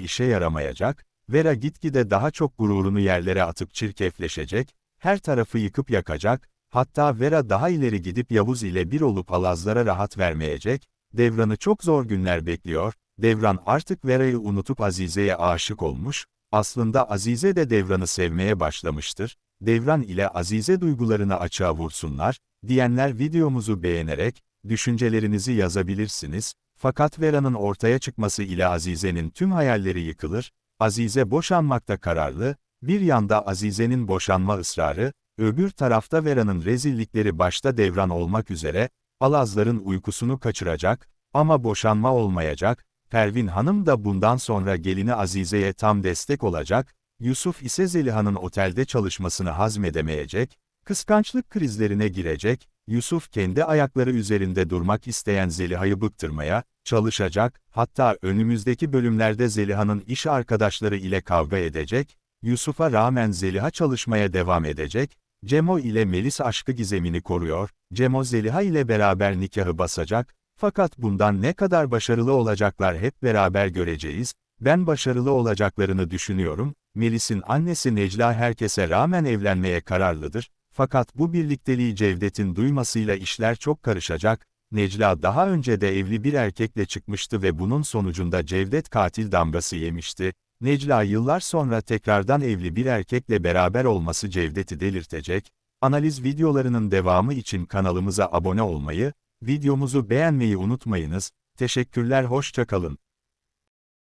işe yaramayacak, Vera gitgide daha çok gururunu yerlere atıp çirkefleşecek, her tarafı yıkıp yakacak, hatta Vera daha ileri gidip Yavuz ile bir olup Alazlara rahat vermeyecek, Devran'ı çok zor günler bekliyor, Devran artık Vera'yı unutup Azize'ye aşık olmuş, aslında Azize de Devran'ı sevmeye başlamıştır, Devran ile Azize duygularını açığa vursunlar, diyenler videomuzu beğenerek, düşüncelerinizi yazabilirsiniz, fakat Vera'nın ortaya çıkması ile Azize'nin tüm hayalleri yıkılır, Azize boşanmakta kararlı, bir yanda Azize'nin boşanma ısrarı, öbür tarafta Vera'nın rezillikleri başta devran olmak üzere, Alazların uykusunu kaçıracak, ama boşanma olmayacak, Pervin Hanım da bundan sonra gelini Azize'ye tam destek olacak, Yusuf ise Zeliha'nın otelde çalışmasını hazmedemeyecek, kıskançlık krizlerine girecek, Yusuf kendi ayakları üzerinde durmak isteyen Zeliha'yı bıktırmaya, çalışacak, hatta önümüzdeki bölümlerde Zeliha'nın iş arkadaşları ile kavga edecek, Yusuf'a rağmen Zeliha çalışmaya devam edecek, Cemo ile Melis aşkı gizemini koruyor, Cemo Zeliha ile beraber nikahı basacak, fakat bundan ne kadar başarılı olacaklar hep beraber göreceğiz, ben başarılı olacaklarını düşünüyorum, Melis'in annesi Necla herkese rağmen evlenmeye kararlıdır, fakat bu birlikteliği Cevdet'in duymasıyla işler çok karışacak, Necla daha önce de evli bir erkekle çıkmıştı ve bunun sonucunda Cevdet katil damgası yemişti, Necla yıllar sonra tekrardan evli bir erkekle beraber olması Cevdet'i delirtecek, analiz videolarının devamı için kanalımıza abone olmayı, videomuzu beğenmeyi unutmayınız, teşekkürler hoşçakalın.